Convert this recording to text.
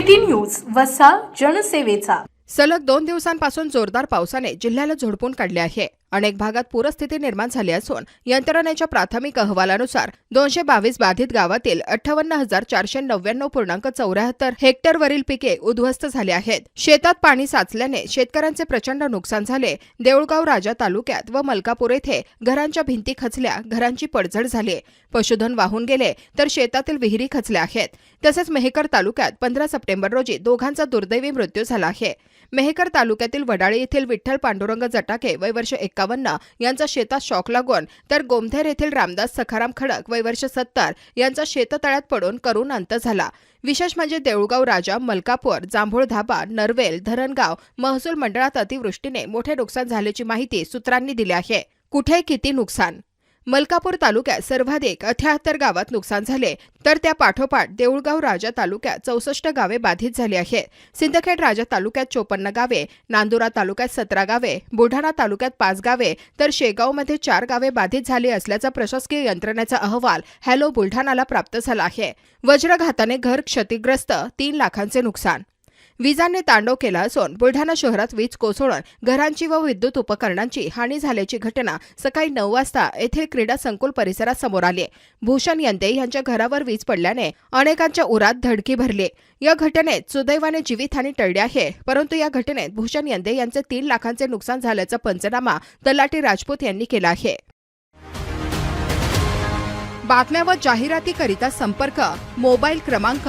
News वसा जनसेवेचा. सलग दोन दिवसांपासून जोरदार पावसाने जिल्ह्याला झोडपून काढले आहे. अनेक भागात पूरस्थिती निर्माण झाली असून यंत्रणेच्या प्राथमिक अहवालानुसार दोनशे बावीस बाधित गावातील अठ्ठावन्न हजार चारशे नव्याण्णव पूर्णांक चौऱ्याहत्तर हेक्टरवरील पिके उद्ध्वस्त झाली आहेत. शेतात पाणी साचल्याने शेतकऱ्यांचे प्रचंड नुकसान झाले. देऊळगाव राजा तालुक्यात व मलकापूर येथे घरांच्या भिंती खचल्या घरांची पडझड झाली. पशुधन वाहून गेले तर शेतातील विहिरी खचल्या आहेत. तसेच मेहकर तालुक्यात पंधरा सप्टेंबर रोजी दोघांचा दुर्दैवी मृत्यू झाला आहे. मेहकर तालुक्यातील वडाळी येथील विठ्ठल पांडुरंग जटाके वय वर्ष एक्कावन्न यांचा शेतात शॉक लागून तर गोमधेर येथील रामदास सखाराम खडक वय वर्ष सत्तर यांचा शेततळ्यात पडून करून अंत झाला. विशेष म्हणजे देऊळगाव राजा मलकापूर जांभूळ धाबा नरवेल धरणगाव महसूल मंडळात अतिवृष्टीने मोठे नुकसान झाल्याची माहिती सूत्रांनी दिली आहे. कुठे किती नुकसान? मलकापूर तालुक्यात सर्वाधिक अठ्याहत्तर गावात नुकसान झाले. तर त्या पाठोपाठ देऊळगाव राजा तालुक्यात चौसष्ट गावे बाधित झाली आहेत. सिंदखेड राजा तालुक्यात चोपन्न गावे नांदुरा तालुक्यात सतरा गावे बुलढाणा तालुक्यात पाच गावे तर शेगावमध्ये चार गावे बाधित झाली असल्याचा प्रशासकीय यंत्रणेचा अहवाल हॅलो बुलढाणाला प्राप्त झाला आहे. वज्रघाताने घर क्षतिग्रस्त तीन लाखांचे नुकसान विजांनी तांडव केला असून बुलढाणा शहरात वीज कोसळून घरांची व विद्युत उपकरणांची हानी झाल्याची घटना सकाळी नऊ वाजता येथील क्रीडा संकुल परिसरात समोर आली भूषण यंदे यांच्या घरावर वीज पडल्याने अनेकांच्या उरात धडकी भरली या घटनेत सुदैवाने जीवितहानी टळली आहे. परंतु या घटनेत भूषण यंदे यांचे तीन लाखांचे नुकसान झाल्याचा पंचनामा तलाटी राजपूत यांनी केला आहे. बातम्या व जाहिरातीकरिता संपर्क मोबाईल क्रमांक